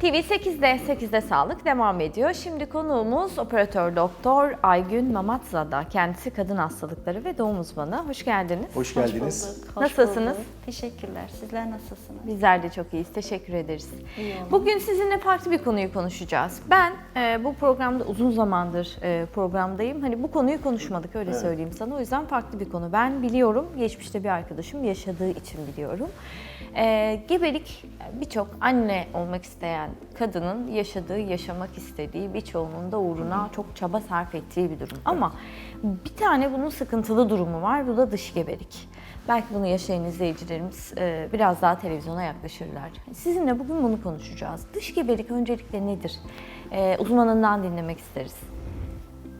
TV 8'de 8'de sağlık devam ediyor. Şimdi konuğumuz operatör doktor Aygün Mamatzada. Kendisi kadın hastalıkları ve doğum uzmanı. Hoş geldiniz. Hoş geldiniz. bulduk, hoş Nasılsınız? bulduk. Teşekkürler. Sizler nasılsınız? Bizler de çok iyiyiz. Teşekkür ederiz. İyi olun. Bugün sizinle farklı bir konuyu konuşacağız. Ben e, bu programda uzun zamandır e, programdayım. Hani bu konuyu konuşmadık öyle Evet. söyleyeyim sana. O yüzden farklı bir konu. Ben biliyorum. Geçmişte bir arkadaşım yaşadığı için biliyorum. E, gebelik birçok anne olmak isteyen kadının yaşadığı, yaşamak istediği, birçoğunun da uğruna çok çaba sarf ettiği bir durum. Ama bir tane bunun sıkıntılı durumu var. Bu da dış gebelik. Belki bunu yaşayan izleyicilerimiz e, biraz daha televizyona yaklaşırlar. Sizinle bugün bunu konuşacağız. Dış gebelik öncelikle nedir? E, uzmanından dinlemek isteriz.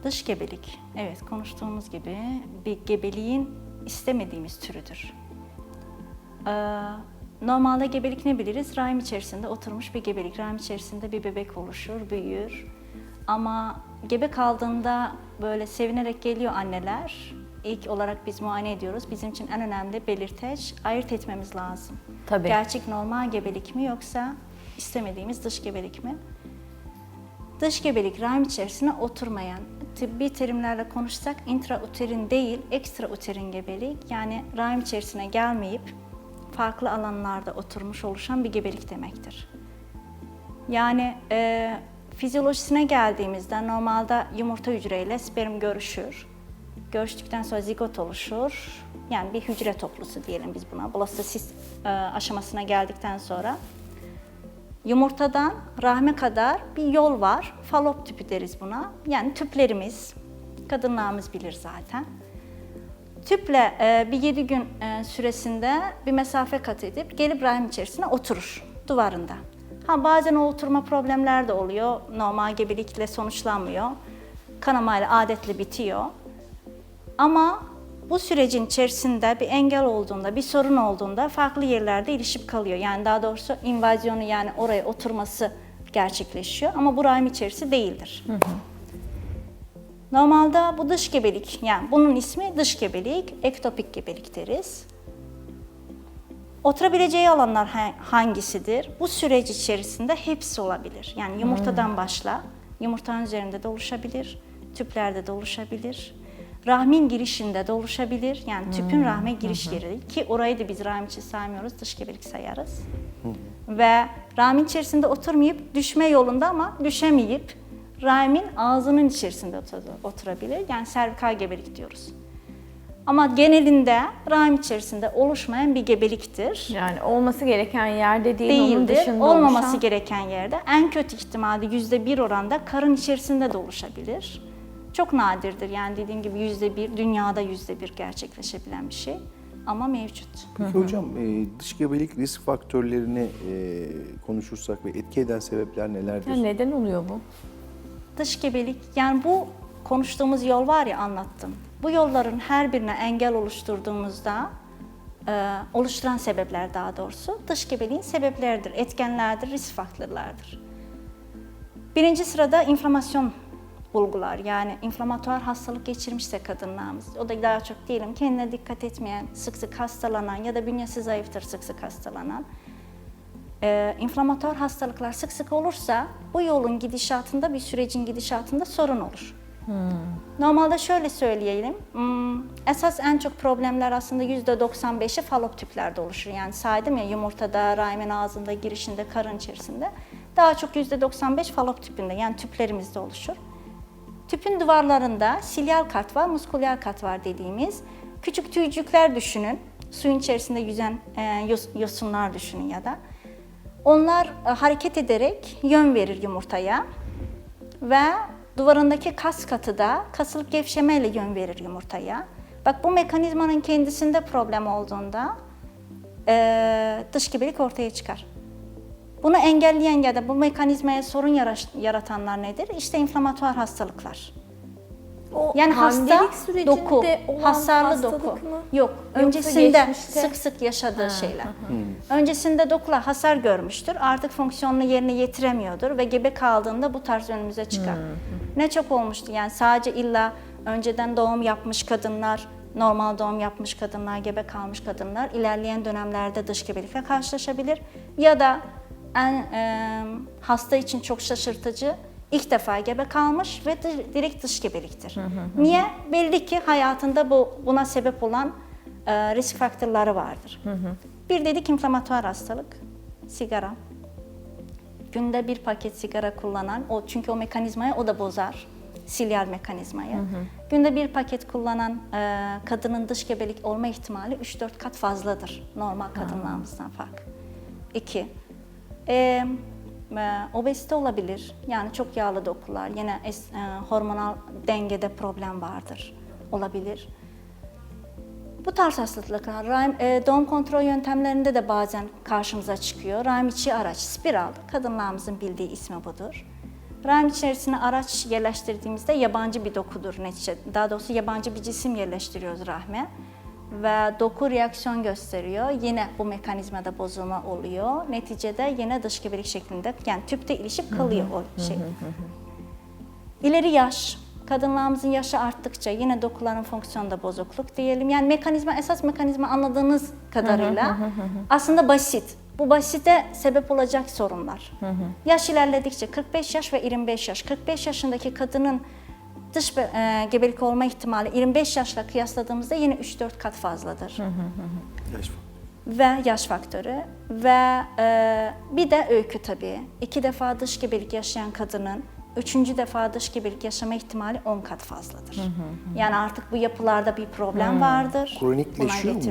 Dış gebelik. Evet konuştuğumuz gibi bir gebeliğin istemediğimiz türüdür. Ee, normalde gebelik ne biliriz? Rahim içerisinde oturmuş bir gebelik. Rahim içerisinde bir bebek oluşur, büyür. Ama gebe kaldığında böyle sevinerek geliyor anneler. İlk olarak biz muayene ediyoruz. Bizim için en önemli belirteç ayırt etmemiz lazım. Tabii. Gerçek normal gebelik mi yoksa istemediğimiz dış gebelik mi? Dış gebelik rahim içerisine oturmayan, tıbbi terimlerle konuşsak intrauterin değil, ekstrauterin gebelik yani rahim içerisine gelmeyip farklı alanlarda oturmuş oluşan bir gebelik demektir. Yani e, fizyolojisine geldiğimizde normalde yumurta hücreyle sperm görüşür. Görüştükten sonra zigot oluşur. Yani bir hücre toplusu diyelim biz buna. Blastosist e, aşamasına geldikten sonra Yumurtadan rahme kadar bir yol var. Falop tüpü deriz buna. Yani tüplerimiz, kadınlarımız bilir zaten. Tüple e, bir 7 gün e, süresinde bir mesafe kat edip gelip rahim içerisine oturur duvarında. Ha bazen o oturma problemler de oluyor. Normal gebelikle sonuçlanmıyor. Kanamayla adetle bitiyor. Ama bu sürecin içerisinde bir engel olduğunda, bir sorun olduğunda farklı yerlerde ilişip kalıyor. Yani daha doğrusu invazyonu yani oraya oturması gerçekleşiyor ama bu rahim içerisi değildir. Normalde bu dış gebelik, yani bunun ismi dış gebelik, ektopik gebelik deriz. Oturabileceği alanlar ha- hangisidir? Bu süreç içerisinde hepsi olabilir. Yani yumurtadan başla, yumurtanın üzerinde de oluşabilir, tüplerde de oluşabilir. Rahmin girişinde de oluşabilir. Yani tüpün rahme giriş yeri ki orayı da biz rahim için saymıyoruz, dış gebelik sayarız. Ve rahmin içerisinde oturmayıp düşme yolunda ama düşemeyip rahmin ağzının içerisinde otur- oturabilir. Yani servikal gebelik diyoruz. Ama genelinde rahim içerisinde oluşmayan bir gebeliktir. Yani olması gereken yerde değil, onun Değildir. dışında Olmaması oluşan- gereken yerde en kötü ihtimalle yüzde bir oranda karın içerisinde de oluşabilir. Çok nadirdir. Yani dediğim gibi yüzde bir, dünyada yüzde bir gerçekleşebilen bir şey. Ama mevcut. Peki hocam e, dış gebelik risk faktörlerini e, konuşursak ve etki eden sebepler nelerdir? Ya neden oluyor bu? Dış gebelik, yani bu konuştuğumuz yol var ya anlattım. Bu yolların her birine engel oluşturduğumuzda, e, oluşturan sebepler daha doğrusu, dış gebeliğin sebepleridir, etkenlerdir, risk faktörlerdir. Birinci sırada inflamasyon bulgular, yani inflamatuar hastalık geçirmişse kadınlarımız, o da daha çok diyelim kendine dikkat etmeyen, sık sık hastalanan ya da bünyesi zayıftır sık sık hastalanan, e, inflamatuar hastalıklar sık sık olursa bu yolun gidişatında bir sürecin gidişatında sorun olur. Normalde şöyle söyleyelim, hmm, esas en çok problemler aslında %95'i falop tüplerde oluşur. Yani saydım ya yumurtada, rahimin ağzında, girişinde, karın içerisinde. Daha çok %95 falop tüpünde yani tüplerimizde oluşur. Tüpün duvarlarında silyal kat var, muskulyal kat var dediğimiz küçük tüycükler düşünün. Suyun içerisinde yüzen e, yos- yosunlar düşünün ya da. Onlar e, hareket ederek yön verir yumurtaya ve duvarındaki kas katı da kasılıp gevşemeyle yön verir yumurtaya. Bak bu mekanizmanın kendisinde problem olduğunda e, dış gebelik ortaya çıkar. Bunu engelleyen ya da bu mekanizmaya sorun yara- yaratanlar nedir? İşte inflamatuar hastalıklar. O Yani hasta doku, hasarlı doku. mı? Yok, Yoksa öncesinde geçmişte- sık sık yaşadığı şeyler. Öncesinde dokular hasar görmüştür, artık fonksiyonunu yerine getiremiyordur ve gebe kaldığında bu tarz önümüze çıkar. Ne çok olmuştu yani sadece illa önceden doğum yapmış kadınlar, normal doğum yapmış kadınlar, gebe kalmış kadınlar ilerleyen dönemlerde dış gebelikle karşılaşabilir ya da en e, hasta için çok şaşırtıcı. İlk defa gebe kalmış ve di- direkt dış gebeliktir. Niye? Belli ki hayatında bu buna sebep olan e, risk faktörleri vardır. Bir dedik inflamatuar hastalık, sigara. Günde bir paket sigara kullanan, o çünkü o mekanizmayı o da bozar. Silyal mekanizmayı. Günde bir paket kullanan e, kadının dış gebelik olma ihtimali 3-4 kat fazladır normal kadınlarımızdan fark. İki, e, e, obezite olabilir. Yani çok yağlı dokular, yine es- e, hormonal dengede problem vardır. Olabilir. Bu tarz hastalıklar rahim, e, doğum kontrol yöntemlerinde de bazen karşımıza çıkıyor. Rahim içi araç, spiral, kadınlarımızın bildiği ismi budur. Rahim içerisine araç yerleştirdiğimizde yabancı bir dokudur netice. Daha doğrusu yabancı bir cisim yerleştiriyoruz rahme. Ve doku reaksiyon gösteriyor. Yine bu mekanizmada bozulma oluyor. Neticede yine dış gebelik şeklinde yani tüpte ilişip kalıyor o şey. İleri yaş, kadınlarımızın yaşı arttıkça yine dokuların fonksiyonda bozukluk diyelim. Yani mekanizma, esas mekanizma anladığınız kadarıyla aslında basit. Bu basite sebep olacak sorunlar. Yaş ilerledikçe 45 yaş ve 25 yaş. 45 yaşındaki kadının dış e, gebelik olma ihtimali 25 yaşla kıyasladığımızda yine 3-4 kat fazladır Yaş ve yaş faktörü ve e, bir de öykü tabii. İki defa dış gebelik yaşayan kadının üçüncü defa dış gebelik yaşama ihtimali 10 kat fazladır. Yani artık bu yapılarda bir problem vardır. Buna Kronikleşiyor mu?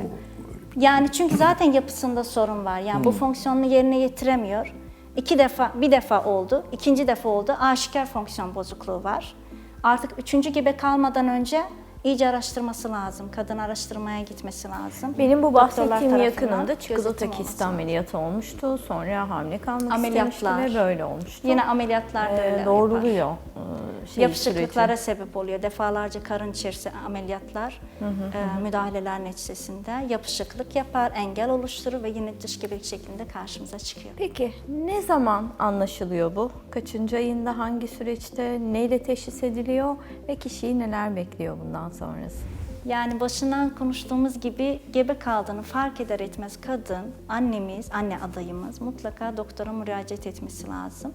Yani çünkü zaten yapısında sorun var. Yani bu fonksiyonunu yerine getiremiyor. İki defa, bir defa oldu, ikinci defa oldu. Aşikar fonksiyon bozukluğu var. Artık üçüncü gebe kalmadan önce iyice araştırması lazım. Kadın araştırmaya gitmesi lazım. Benim bu Doktorlar bahsettiğim tarafından yakınımda çikolata gözetim kisti olması ameliyatı olmuştu. Sonra hamile kalmak Ameliyatlar. istemişti ve böyle olmuştu. Yine ameliyatlar da Ee, öyle yapar. doğruluyor. e, Şey Yapışıklıklara sebep oluyor. Defalarca karın içerisi ameliyatlar, e, müdahaleler neticesinde yapışıklık yapar, engel oluşturur ve yine dış gebelik şeklinde karşımıza çıkıyor. Peki ne zaman anlaşılıyor bu? Kaçıncı ayında, hangi süreçte, neyle teşhis ediliyor ve kişiyi neler bekliyor bundan sonrası? Yani başından konuştuğumuz gibi gebe kaldığını fark eder etmez kadın, annemiz, anne adayımız mutlaka doktora müracaat etmesi lazım.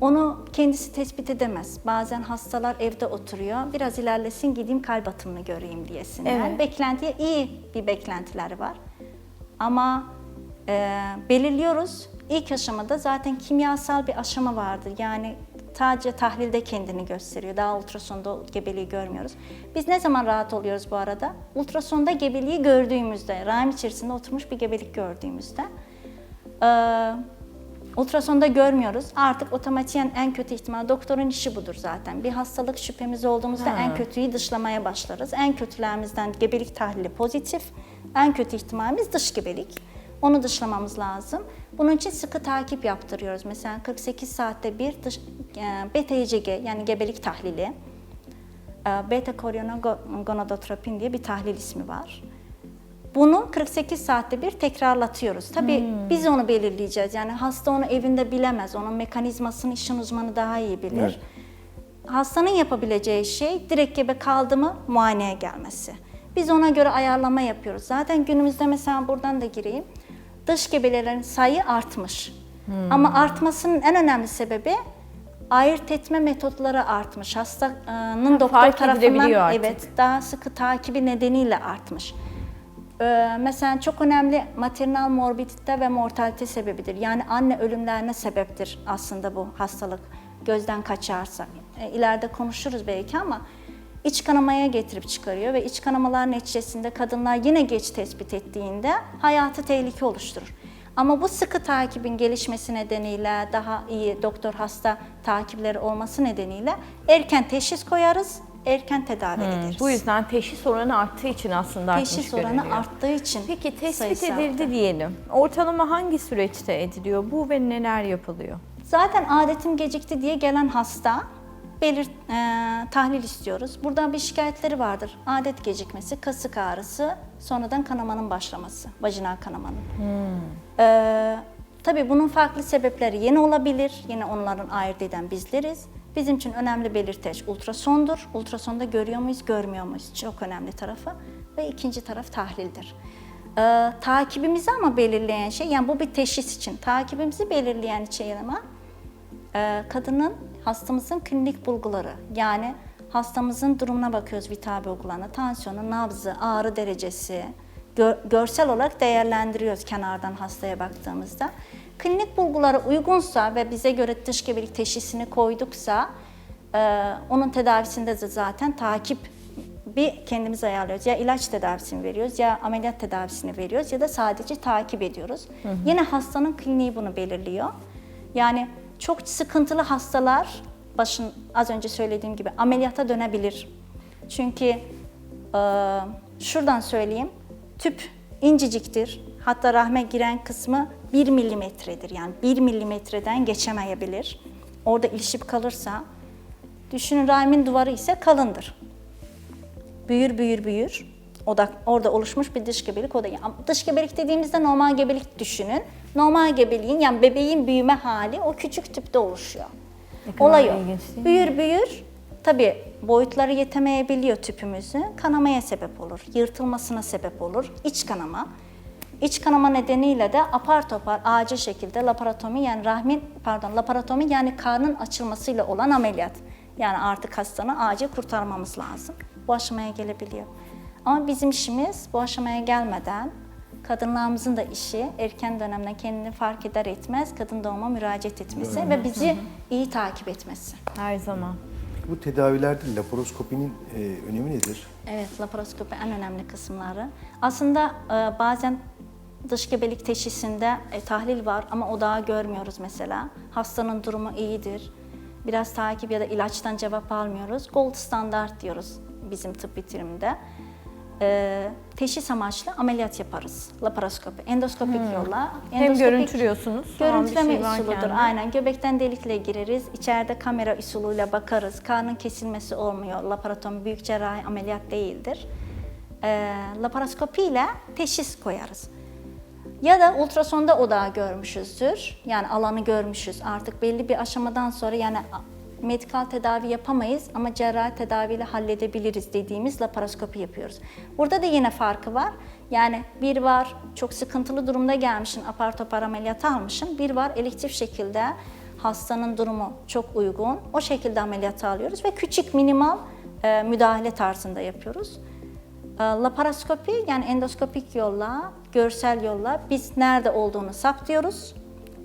Onu kendisi tespit edemez. Bazen hastalar evde oturuyor. Biraz ilerlesin gideyim kalp atımını göreyim diyesinler. Evet. Beklentiye iyi bir beklentileri var. Ama e, belirliyoruz. İlk aşamada zaten kimyasal bir aşama vardır. Yani sadece tahlilde kendini gösteriyor. Daha ultrasonda gebeliği görmüyoruz. Biz ne zaman rahat oluyoruz bu arada? Ultrasonda gebeliği gördüğümüzde, rahim içerisinde oturmuş bir gebelik gördüğümüzde. Ee, ultrasonda görmüyoruz. Artık otomatiğen en kötü ihtimal doktorun işi budur zaten. Bir hastalık şüphemiz olduğumuzda Ha. en kötüyü dışlamaya başlarız. En kötülerimizden gebelik tahlili pozitif. En kötü ihtimalimiz dış gebelik. Onu dışlamamız lazım. Bunun için sıkı takip yaptırıyoruz. Mesela 48 saatte bir dış, e, beta ECG yani gebelik tahlili. E, Beta gonadotropin diye bir tahlil ismi var. Bunu 48 saatte bir tekrarlatıyoruz. Tabii biz onu belirleyeceğiz. Yani hasta onu evinde bilemez. Onun mekanizmasını işin uzmanı daha iyi bilir. Evet. Hastanın yapabileceği şey direkt gebe kaldı mı muayeneye gelmesi. Biz ona göre ayarlama yapıyoruz. Zaten günümüzde mesela buradan da gireyim. Dış gebelerin sayı artmış. Ama artmasının en önemli sebebi ayırt etme metotları artmış. Hastanın doktor fark tarafından artık. evet daha sıkı takibi nedeniyle artmış. Ee, mesela çok önemli maternal morbidite ve mortalite sebebidir. Yani anne ölümlerine sebeptir aslında bu hastalık gözden kaçarsa. E, ileride konuşuruz belki ama iç kanamaya getirip çıkarıyor ve iç kanamalar neticesinde kadınlar yine geç tespit ettiğinde hayatı tehlike oluşturur. Ama bu sıkı takibin gelişmesi nedeniyle daha iyi doktor hasta takipleri olması nedeniyle erken teşhis koyarız, erken tedavi ederiz. Bu yüzden teşhis oranı arttığı için aslında Teşhis oranı görülüyor. arttığı için Peki tespit edildi arttı. diyelim. Ortalama hangi süreçte ediliyor bu ve neler yapılıyor? Zaten adetim gecikti diye gelen hasta belir e, tahlil istiyoruz. Burada bir şikayetleri vardır. Adet gecikmesi, kasık ağrısı, sonradan kanamanın başlaması, vajinal kanamanın. E, tabii bunun farklı sebepleri yine olabilir. Yine onların ayırt eden bizleriz. Bizim için önemli belirteç ultrasondur. Ultrasonda görüyor muyuz, görmüyor muyuz? Çok önemli tarafı. Ve ikinci taraf tahlildir. Ee, takibimizi ama belirleyen şey, yani bu bir teşhis için. Takibimizi belirleyen şey ama e, kadının, hastamızın klinik bulguları. Yani hastamızın durumuna bakıyoruz vital bulgularına. Tansiyonu, nabzı, ağrı derecesi, gö- görsel olarak değerlendiriyoruz kenardan hastaya baktığımızda. Klinik bulgulara uygunsa ve bize göre dış gebelik teşhisini koyduksa e, onun tedavisinde de zaten takip bir kendimiz ayarlıyoruz. Ya ilaç tedavisini veriyoruz ya ameliyat tedavisini veriyoruz ya da sadece takip ediyoruz. Yine hastanın kliniği bunu belirliyor. Yani çok sıkıntılı hastalar başın az önce söylediğim gibi ameliyata dönebilir. Çünkü e, şuradan söyleyeyim. Tüp inceciktir. Hatta rahme giren kısmı 1 milimetredir. Yani 1 milimetreden geçemeyebilir. Orada ilişip kalırsa düşünün rahmin duvarı ise kalındır büyür büyür büyür. Odak, orada oluşmuş bir dış gebelik o da. Yani dış gebelik dediğimizde normal gebelik düşünün. Normal gebeliğin yani bebeğin büyüme hali o küçük tüpte oluşuyor. Ne Olay o. Büyür büyür. Tabii boyutları yetemeyebiliyor tüpümüzün. Kanamaya sebep olur. Yırtılmasına sebep olur. İç kanama. İç kanama nedeniyle de apar topar acil şekilde laparotomi yani rahmin pardon laparotomi yani karnın açılmasıyla olan ameliyat. Yani artık hastanı acil kurtarmamız lazım. Bu aşamaya gelebiliyor. Ama bizim işimiz bu aşamaya gelmeden kadınlarımızın da işi erken dönemden kendini fark eder etmez kadın doğuma müracaat etmesi ve bizi iyi takip etmesi. Her zaman. Bu tedavilerde laparoskopinin e, önemi nedir? Evet, laparoskopi en önemli kısımları. Aslında e, bazen dış gebelik teşhisinde e, tahlil var ama odağı görmüyoruz mesela. Hastanın durumu iyidir. Biraz takip ya da ilaçtan cevap almıyoruz. Gold standart diyoruz bizim tıp bitiriminde. E, teşhis amaçlı ameliyat yaparız. Laparoskopi, endoskopik yolla. Hmm. Hem Endoskopik- görüntülüyorsunuz. tamam, bir Görüntüleme şey usuludur. de. Aynen. Göbekten delikle gireriz. İçeride kamera usulüyle bakarız. Karnın kesilmesi olmuyor. Laparotomi büyük cerrahi ameliyat değildir. Ee, laparoskopi ile teşhis koyarız. Ya da ultrasonda odağı görmüşüzdür. Yani alanı görmüşüz. Artık belli bir aşamadan sonra yani medikal tedavi yapamayız ama cerrahi tedaviyle halledebiliriz dediğimiz laparoskopi yapıyoruz. Burada da yine farkı var. Yani bir var çok sıkıntılı durumda gelmişsin, apar topar ameliyat almışsın. Bir var elektif şekilde hastanın durumu çok uygun. O şekilde ameliyat alıyoruz ve küçük minimal e, müdahale tarzında yapıyoruz. E, Laparoskopi yani endoskopik yolla, görsel yolla biz nerede olduğunu saptıyoruz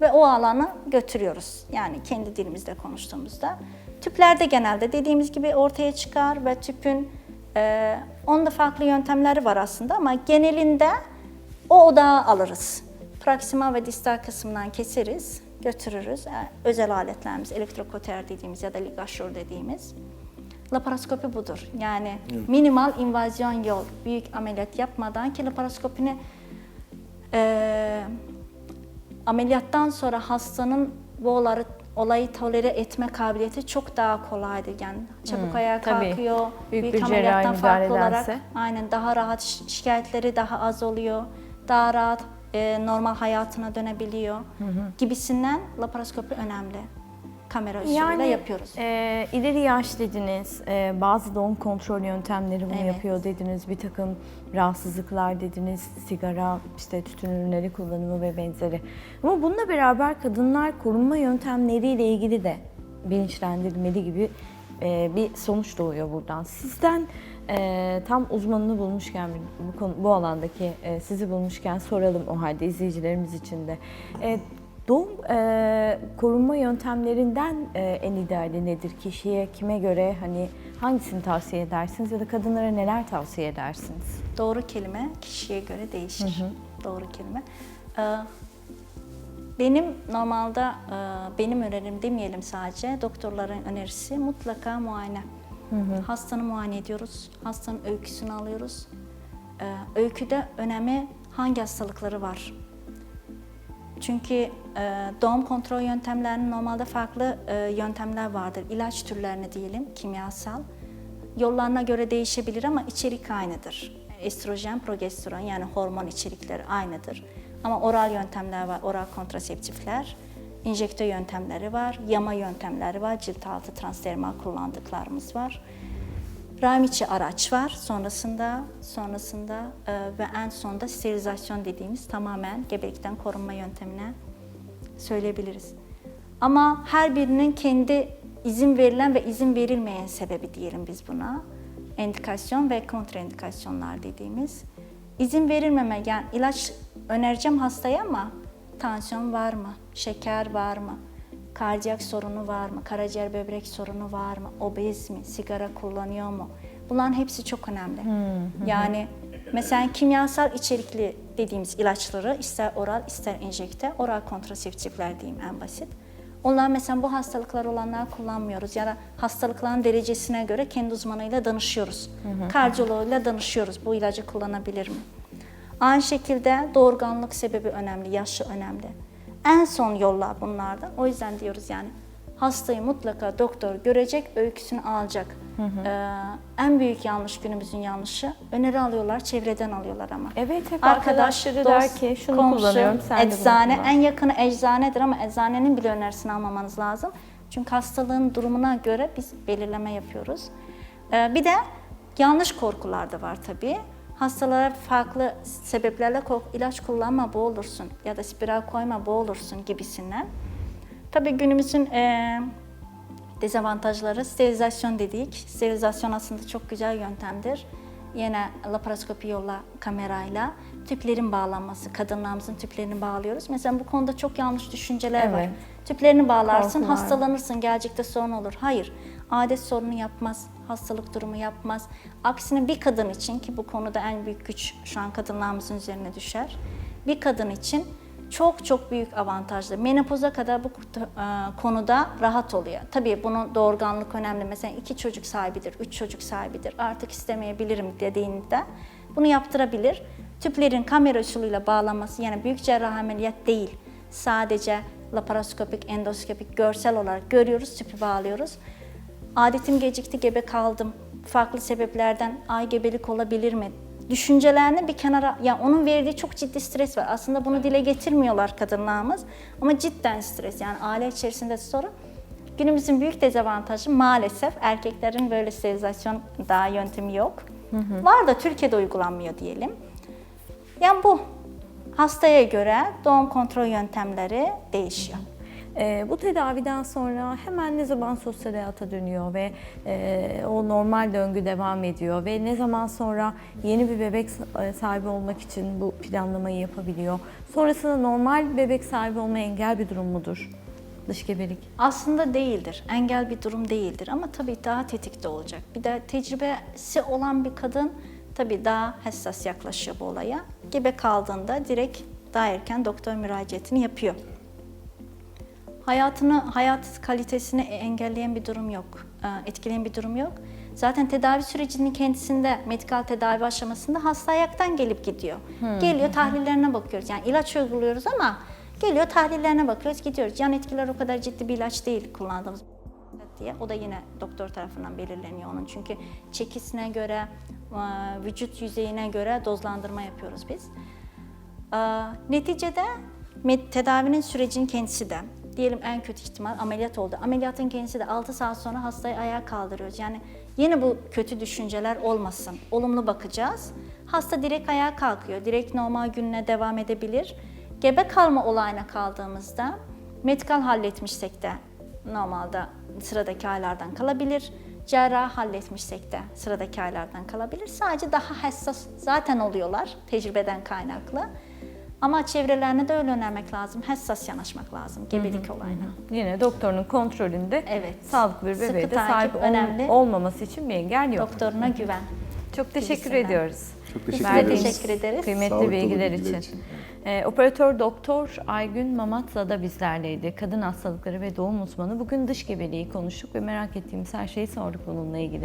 ve o alanı götürüyoruz. Yani kendi dilimizde konuştuğumuzda. Tüplerde genelde dediğimiz gibi ortaya çıkar ve tüpün e, onda farklı yöntemleri var aslında ama genelinde o odağı alırız. Proksima ve distal kısmından keseriz, götürürüz. E, özel aletlerimiz, elektrokoter dediğimiz ya da ligaşur dediğimiz. Laparoskopi budur. Yani minimal invazyon yol, büyük ameliyat yapmadan ki laparoskopini e, ameliyattan sonra hastanın bu olayı, olayı tolere etme kabiliyeti çok daha kolaydır. Yani çabuk ayağa tabii. kalkıyor. Büyük bir ameliyattan farklı olarak aynen daha rahat şi- şikayetleri daha az oluyor. Daha rahat e, normal hayatına dönebiliyor. Gibisinden laparoskopi önemli. Kamera usulüyle yapıyoruz. e, ileri yaş dediniz, e, bazı doğum kontrol yöntemleri bunu Evet. yapıyor dediniz, bir takım rahatsızlıklar dediniz, sigara, işte tütün ürünleri kullanımı ve benzeri. Ama bununla beraber kadınlar korunma yöntemleriyle ilgili de bilinçlendirilmeli gibi e, bir sonuç doğuyor buradan. Sizden e, tam uzmanını bulmuşken, bu, konu, bu alandaki e, sizi bulmuşken soralım o halde izleyicilerimiz için de. E, Doğum e, korunma yöntemlerinden e, en ideali nedir? Kişiye kime göre hani hangisini tavsiye edersiniz ya da kadınlara neler tavsiye edersiniz? Doğru kelime kişiye göre değişir. Doğru kelime. Ee, benim normalde e, benim önerim demeyelim sadece doktorların önerisi mutlaka muayene. Hastanı muayene ediyoruz. Hastanın öyküsünü alıyoruz. Ee, öyküde önemi hangi hastalıkları var? Çünkü doğum kontrol yöntemlerinin normalde farklı e, yöntemler vardır. İlaç türlerini diyelim, kimyasal. Yollarına göre değişebilir ama içerik aynıdır. Estrojen, progesteron yani hormon içerikleri aynıdır. Ama oral yöntemler var, oral kontraseptifler. Enjektör yöntemleri var, yama yöntemleri var, cilt altı transdermal kullandıklarımız var. Rahim içi araç var sonrasında, sonrasında e, ve en sonunda sterilizasyon dediğimiz tamamen gebelikten korunma yöntemine söyleyebiliriz. Ama her birinin kendi izin verilen ve izin verilmeyen sebebi diyelim biz buna. Endikasyon ve kontraindikasyonlar dediğimiz. İzin verilmeme yani ilaç önereceğim hastaya ama tansiyon var mı? Şeker var mı? Kardiyak sorunu var mı? Karaciğer böbrek sorunu var mı? Obez mi? Sigara kullanıyor mu? Bunların hepsi çok önemli. Yani mesela kimyasal içerikli dediğimiz ilaçları ister oral ister enjekte, oral kontraseptifler diyeyim en basit. Onlar mesela bu hastalıklar olanlar kullanmıyoruz ya da hastalıkların derecesine göre kendi uzmanıyla danışıyoruz. Kardiyoloğuyla danışıyoruz bu ilacı kullanabilir mi? Aynı şekilde doğurganlık sebebi önemli, yaşı önemli. En son yollar bunlardan. O yüzden diyoruz yani hastayı mutlaka doktor görecek, öyküsünü alacak. Ee, en büyük yanlış günümüzün yanlışı öneri alıyorlar, çevreden alıyorlar ama. Evet hep Arkadaş, arkadaşları dost, der ki şunu komşu, kullanıyorum sen de bunu eczane, en yakını eczanedir ama eczanenin bile önerisini almamanız lazım. Çünkü hastalığın durumuna göre biz belirleme yapıyoruz. Ee, bir de yanlış korkular da var tabii. Hastalara farklı sebeplerle kork, ilaç kullanma boğulursun ya da spiral koyma boğulursun gibisinden. Tabii günümüzün eee dezavantajları sterilizasyon dedik. Sterilizasyon aslında çok güzel yöntemdir. Yine laparoskopi yolla kamerayla tüplerin bağlanması, kadınlarımızın tüplerini bağlıyoruz. Mesela bu konuda çok yanlış düşünceler var. Evet. Tüplerini bağlarsın, Korkular. hastalanırsın, gelecekte sorun olur. Hayır, adet sorunu yapmaz, hastalık durumu yapmaz. Aksine bir kadın için ki bu konuda en büyük güç şu an kadınlarımızın üzerine düşer. Bir kadın için çok çok büyük avantajlı. Menopoza kadar bu e, konuda rahat oluyor. Tabii bunun doğurganlık önemli. Mesela iki çocuk sahibidir, üç çocuk sahibidir. Artık istemeyebilirim dediğinde bunu yaptırabilir. Tüplerin kamera usulüyle bağlanması yani büyük cerrahi ameliyat değil. Sadece laparoskopik, endoskopik, görsel olarak görüyoruz, tüpü bağlıyoruz. Adetim gecikti, gebe kaldım. Farklı sebeplerden ay gebelik olabilir mi? Düşüncelerini bir kenara, ya onun verdiği çok ciddi stres var. Aslında bunu dile getirmiyorlar kadınlarımız ama cidden stres. Yani aile içerisinde sorun. Günümüzün büyük dezavantajı maalesef erkeklerin böyle sterilizasyon daha yöntemi yok. Var da Türkiye'de uygulanmıyor diyelim. Yani bu hastaya göre doğum kontrol yöntemleri değişiyor. Ee, bu tedaviden sonra hemen ne zaman sosyal hayata dönüyor ve e, o normal döngü devam ediyor ve ne zaman sonra yeni bir bebek e, sahibi olmak için bu planlamayı yapabiliyor. Sonrasında normal bebek sahibi olmaya engel bir durum mudur? Dış gebelik. Aslında değildir. Engel bir durum değildir ama tabii daha tetikte olacak. Bir de tecrübesi olan bir kadın tabii daha hassas yaklaşıyor bu olaya. Gebe kaldığında direkt daha erken doktor müracaatını yapıyor. Hayatını, hayat kalitesini engelleyen bir durum yok, e, etkileyen bir durum yok. Zaten tedavi sürecinin kendisinde, medikal tedavi aşamasında hasta ayaktan gelip gidiyor. Geliyor tahlillerine bakıyoruz. Yani ilaç uyguluyoruz ama geliyor tahlillerine bakıyoruz, gidiyoruz. Yan etkiler o kadar ciddi bir ilaç değil kullandığımız diye. O da yine doktor tarafından belirleniyor onun. Çünkü çekisine göre, e, vücut yüzeyine göre dozlandırma yapıyoruz biz. Ee, Neticede med- tedavinin sürecinin kendisi de diyelim en kötü ihtimal ameliyat oldu. Ameliyatın kendisi de 6 saat sonra hastayı ayağa kaldırıyoruz. Yani yine bu kötü düşünceler olmasın. Olumlu bakacağız. Hasta direkt ayağa kalkıyor. Direkt normal gününe devam edebilir. Gebe kalma olayına kaldığımızda medikal halletmişsek de normalde sıradaki aylardan kalabilir. Cerrah halletmişsek de sıradaki aylardan kalabilir. Sadece daha hassas zaten oluyorlar tecrübeden kaynaklı. Ama çevrelerine de öyle önermek lazım. Hassas yanaşmak lazım gebelik olayına. Yine doktorun kontrolünde Evet. sağlıklı bir bebeğe de sahip önemli. olmaması için bir engel yok. Doktoruna güven. Çok teşekkür gibisinden. ediyoruz. Çok teşekkür Biz ederiz. teşekkür ederiz. Kıymetli Sağlık dolu bilgiler, bilgiler için. için. Ee, operatör doktor Aygün Mamatza da bizlerleydi. Kadın hastalıkları ve doğum uzmanı. Bugün dış gebeliği konuştuk ve merak ettiğimiz her şeyi sorduk bununla ilgili.